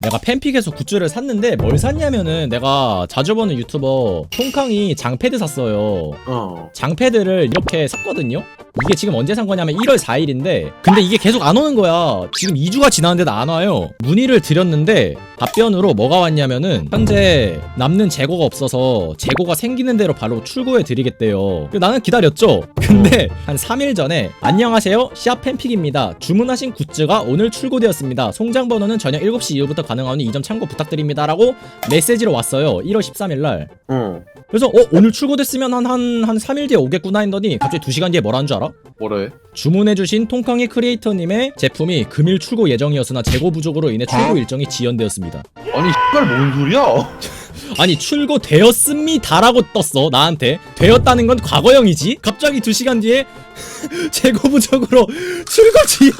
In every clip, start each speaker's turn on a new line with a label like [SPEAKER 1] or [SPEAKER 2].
[SPEAKER 1] 내가 팬픽에서 굿즈를 샀는데 뭘 샀냐면은 내가 자주 보는 유튜버 통캉이 장패드 샀어요.
[SPEAKER 2] 어.
[SPEAKER 1] 장패드를 이렇게 샀거든요. 이게 지금 언제 산 거냐면 1월 4일인데 근데 이게 계속 안 오는 거야. 지금 2주가 지났는데도 안 와요. 문의를 드렸는데 답변으로 뭐가 왔냐면은 현재 남는 재고가 없어서 재고가 생기는 대로 바로 출고해 드리겠대요. 나는 기다렸죠. 근데 한 3일 전에 안녕하세요. 시합 팬픽입니다. 주문하신 굿즈가 오늘 출고되었습니다. 송장 번호는 저녁 7시 이후부터 가능하니 이 점 참고 부탁드립니다 라고 메시지로 왔어요. 1월 13일 날.
[SPEAKER 2] 어.
[SPEAKER 1] 그래서 어 오늘 출고됐으면 한한 한 3일 뒤에 오겠구나 했더니 갑자기 2시간 뒤에 뭐라는 줄 알아?
[SPEAKER 2] 뭐래?
[SPEAKER 1] 주문해주신 통캉이 크리에이터님의 제품이 금일 출고 예정이었으나 재고 부족으로 인해 출고 일정이 지연되었습니다.
[SPEAKER 2] 아니 씨발 뭔 소리야?
[SPEAKER 1] 아니 출고되었습니다라고 떴어 나한테 되었다는 건 과거형이지 갑자기 2시간 뒤에 재고 부족으로 출고 지연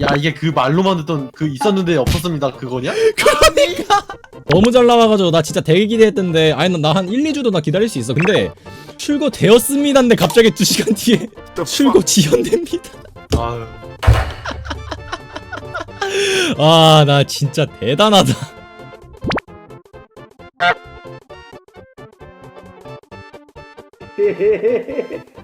[SPEAKER 2] 야 이게 그 말로만 듣던 그 있었는데 없었습니다. 그거냐?
[SPEAKER 1] 너무 잘 나와가지고 나 진짜 되게 기대했던데 아니 나 한 1, 2주도 나 기다릴 수 있어. 근데 출고되었습니다인데 갑자기 2시간 뒤에 출고 지연됩니다.
[SPEAKER 2] 아유.
[SPEAKER 1] 아 나 진짜 대단하다